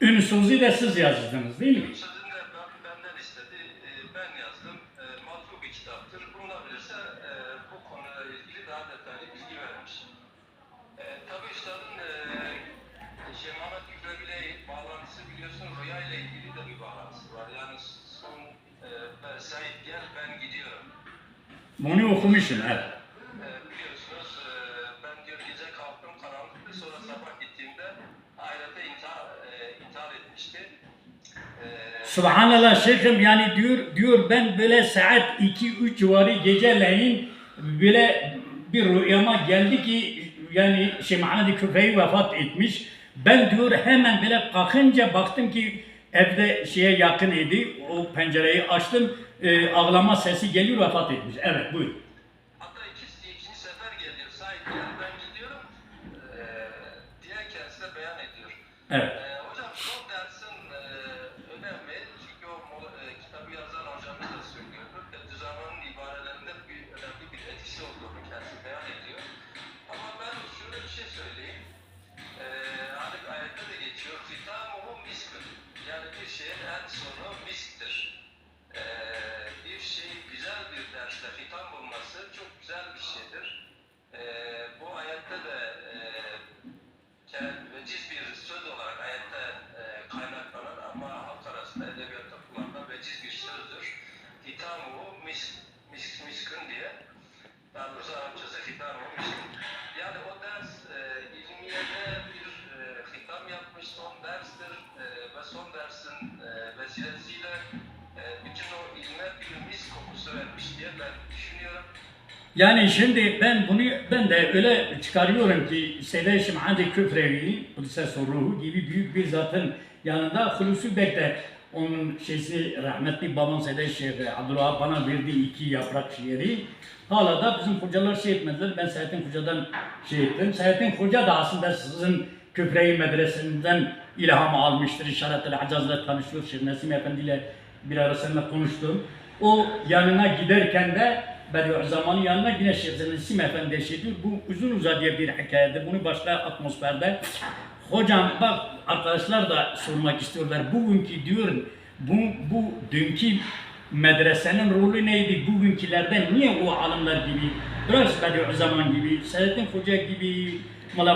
Ün sözü de siz yazdınız değil mi? De ben, benden istedi. E, ben yazdım. E, matbu bir kitaptır. Bulunabilirse e, bu konuyla ilgili daha detaylı bilgi vermiş. E, tabii üstadın e, şey, Mehmet Gübre ile bağlantısı biliyorsun rüya ile ilgili de bir bağlantısı var. Yani son e, ben, Said gel ben gidiyorum. Bunu okumuşum evet. Etmişti. E, Subhanallah şeyhim yani diyor diyor ben böyle saat 2-3 civarı geceleyin böyle bir rüyama geldi ki yani Şimadi köpeği vefat etmiş. Ben diyor hemen böyle kalkınca baktım ki evde şeye yakın idi. O pencereyi açtım. e, ağlama sesi geliyor vefat etmiş. Evet buyur. Hatta ikinci, ikinci sefer geliyor. Sahip yani ben gidiyorum eee diye kendisi de beyan ediyor. Evet. Eee hocam son veciz bir sözdür. Hitamu misk, misk, miskün diye. Daha doğrusu Arapçası hitamu miskün. Yani o ders eee ilmiyede bir eee, hitam yapmış son derstir eee, ve son dersin eee, vesilesiyle eee, bütün o ilme bir mis kokusu vermiş diye ben düşünüyorum. Yani şimdi ben bunu ben de öyle çıkarıyorum ki Seyyid Şimadi Küfrevi, Kudüs'e Ruhu gibi büyük bir zatın yanında Hulusi Bek de onun şeysi rahmetli babam Seyyid Şeyh Abdülvahap bana verdiği iki yaprak şiiri. Hala da bizim hocalar şey etmediler. Ben Seyittin Hoca'dan şey ettim. Seyittin Hoca da aslında sizin Küfrevi medresesinden ilham almıştır. İşaret-i Hacaz'la tanışıyor. Şeyh Nesim Efendi ile bir ara seninle konuştum. O yanına giderken de Bediüzzaman'ın yanına yine Şeyh Nesim Efendi şey diyor. Bu uzun uzadıya bir hikayedir. Bunu başka atmosferde Hocam bak arkadaşlar da sormak istiyorlar. Bugünkü diyor bu, bu dünkü medresenin rolü neydi? Bugünkülerden niye o alimler gibi, biraz Bediüzzaman gibi, Selahattin Hoca gibi, Mala